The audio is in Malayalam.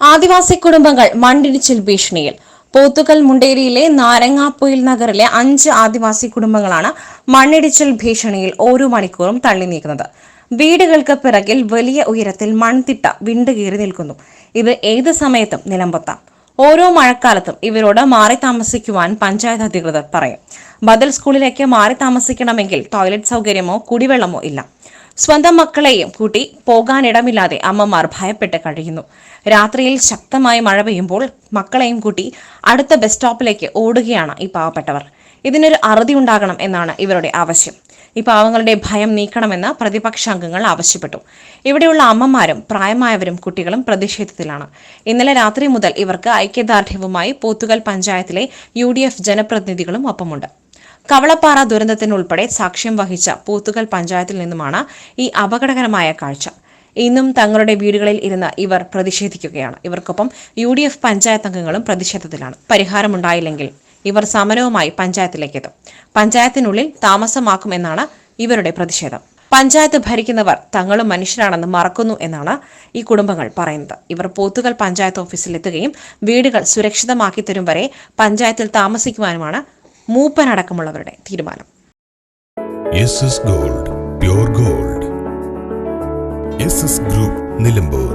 ആദിവാസി കുടുംബങ്ങൾ മണ്ണിടിച്ചിൽ ഭീഷണിയിൽ. പോത്തുകൽ മുണ്ടേരിയിലെ നാരങ്ങാപ്പൊയിൽ നഗറിലെ അഞ്ച് ആദിവാസി കുടുംബങ്ങളാണ് മണ്ണിടിച്ചിൽ ഭീഷണിയിൽ ഓരോ മണിക്കൂറും തള്ളി നീക്കുന്നത്. വീടുകൾക്ക് പിറകിൽ വലിയ ഉയരത്തിൽ മൺതിട്ട വിണ്ടുകീറി നിൽക്കുന്നു. ഇത് ഏത് സമയത്തും നിലമ്പൊത്താം ഓരോ മഴക്കാലത്തും ഇവരോട് മാറി താമസിക്കുവാൻ പഞ്ചായത്ത് അധികൃതർ പറയും. ബദൽ സ്കൂളിലേക്ക് മാറി താമസിക്കണമെങ്കിൽ ടോയ്ലറ്റ് സൗകര്യമോ കുടിവെള്ളമോ ഇല്ല. സ്വന്തം മക്കളെയും കൂട്ടി പോകാനിടമില്ലാതെ അമ്മമാർ ഭയപ്പെട്ട് കഴിയുന്നു. രാത്രിയിൽ ശക്തമായി മഴ പെയ്യുമ്പോൾ മക്കളെയും കൂട്ടി അടുത്ത ബസ് സ്റ്റോപ്പിലേക്ക് ഓടുകയാണ് ഈ പാവപ്പെട്ടവർ. ഇതിനൊരു അറുതി ഉണ്ടാകണം എന്നാണ് ഇവരുടെ ആവശ്യം. ഈ പാവങ്ങളുടെ ഭയം നീക്കണമെന്ന് പ്രതിപക്ഷാംഗങ്ങൾ ആവശ്യപ്പെട്ടു. ഇവിടെയുള്ള അമ്മമാരും പ്രായമായവരും കുട്ടികളും പ്രതിഷേധത്തിലാണ്. ഇന്നലെ രാത്രി മുതൽ ഇവർക്ക് ഐക്യദാർഢ്യവുമായി പോത്തുകൽ പഞ്ചായത്തിലെ യു ജനപ്രതിനിധികളും ഒപ്പമുണ്ട്. കവളപ്പാറ ദുരന്തത്തിനുൾപ്പെടെ സാക്ഷ്യം വഹിച്ച പൂത്തുകൽ പഞ്ചായത്തിൽ നിന്നുമാണ് ഈ അപകടകരമായ കാഴ്ച. ഇന്നും തങ്ങളുടെ വീടുകളിൽ ഇരുന്ന് ഇവർ പ്രതിഷേധിക്കുകയാണ്. ഇവർക്കൊപ്പം യു ഡി എഫ് പഞ്ചായത്ത് അംഗങ്ങളും പ്രതിഷേധത്തിലാണ്. പരിഹാരമുണ്ടായില്ലെങ്കിൽ ഇവർ സമരവുമായി പഞ്ചായത്തിലേക്ക് എത്തും പഞ്ചായത്തിനുള്ളിൽ താമസമാക്കുമെന്നാണ് ഇവരുടെ പ്രതിഷേധം. പഞ്ചായത്ത് ഭരിക്കുന്നവർ തങ്ങളും മനുഷ്യരാണെന്ന് മറക്കുന്നു എന്നാണ് ഈ കുടുംബങ്ങൾ പറയുന്നത്. ഇവർ പോത്തുകൽ പഞ്ചായത്ത് ഓഫീസിലെത്തുകയും വീടുകൾ സുരക്ഷിതമാക്കി തരും വരെ പഞ്ചായത്തിൽ താമസിക്കുവാനുമാണ് മൂപ്പനടക്കമുള്ളവരുടെ തീരുമാനം. Gold pure gold group Nilambur